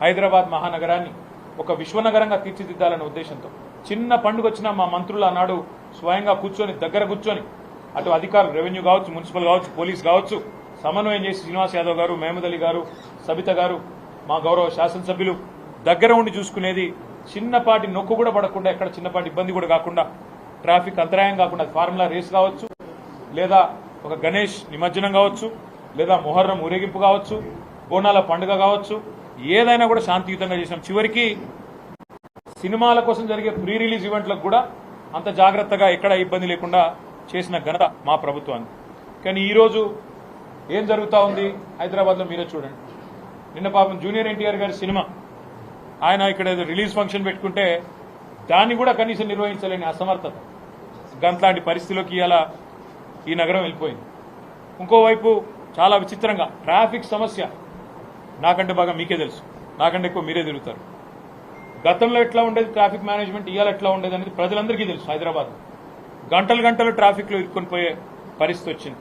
హైదరాబాద్ మహానగరాన్ని ఒక విశ్వనగరంగా తీర్చిదిద్దాలనే ఉద్దేశంతో. చిన్న పండుగ వచ్చినా మా మంత్రులు ఆనాడు స్వయంగా కూర్చొని దగ్గర కూర్చొని అటు అధికారులు రెవెన్యూ కావచ్చు మున్సిపల్ కావచ్చు పోలీస్ కావచ్చు సమన్వయం చేసి శ్రీనివాస్ యాదవ్ గారు మహమూద్ అలీ గారు సబిత గారు మా గౌరవ శాసనసభ్యులు దగ్గర ఉండి చూసుకునేది చిన్నపాటి నొక్కు కూడా పడకుండా ఎక్కడ చిన్నపాటి ఇబ్బంది కూడా కాకుండా ట్రాఫిక్ అంతరాయం కాకుండా ఫార్ములా రేస్ కావచ్చు లేదా ఒక గణేష్ నిమజ్జనం కావచ్చు లేదా మొహర్రం ఊరేగింపు కావచ్చు బోనాల పండుగ కావచ్చు ఏదైనా కూడా శాంతియుతంగా చేసాం చివరికి సినిమాల కోసం జరిగే ప్రీ రిలీజ్ ఈవెంట్లకు కూడా అంత జాగ్రత్తగా ఎక్కడ ఇబ్బంది లేకుండా చేసిన ఘనత మా ప్రభుత్వానికి. కానీ ఈరోజు ఏం జరుగుతూ ఉంది హైదరాబాద్లో మీరే చూడండి. నిన్న పాపం జూనియర్ ఎన్టీఆర్ గారి సినిమా. ఆయన ఇక్కడ ఏదో రిలీజ్ ఫంక్షన్ పెట్టుకుంటే దాన్ని కూడా కనీసం నిర్వహించలేని అసమర్థత. గంట్లాంటి పరిస్థితిలోకి ఇలా ఈ నగరం వెళ్ళిపోయింది. ఇంకోవైపు చాలా విచిత్రంగా ట్రాఫిక్ సమస్య. నాకంటే బాగా మీకే తెలుసు. నాకంటే ఎక్కువ మీరే తిరుగుతారు. గతంలో ఎట్లా ఉండేది ట్రాఫిక్ మేనేజ్మెంట్? ఇవాళ ఎట్లా ఉండేది అనేది ప్రజలందరికీ తెలుసు హైదరాబాద్ గంటలు గంటలు ట్రాఫిక్లో ఇరుక్కొని పోయే పరిస్థితి వచ్చింది.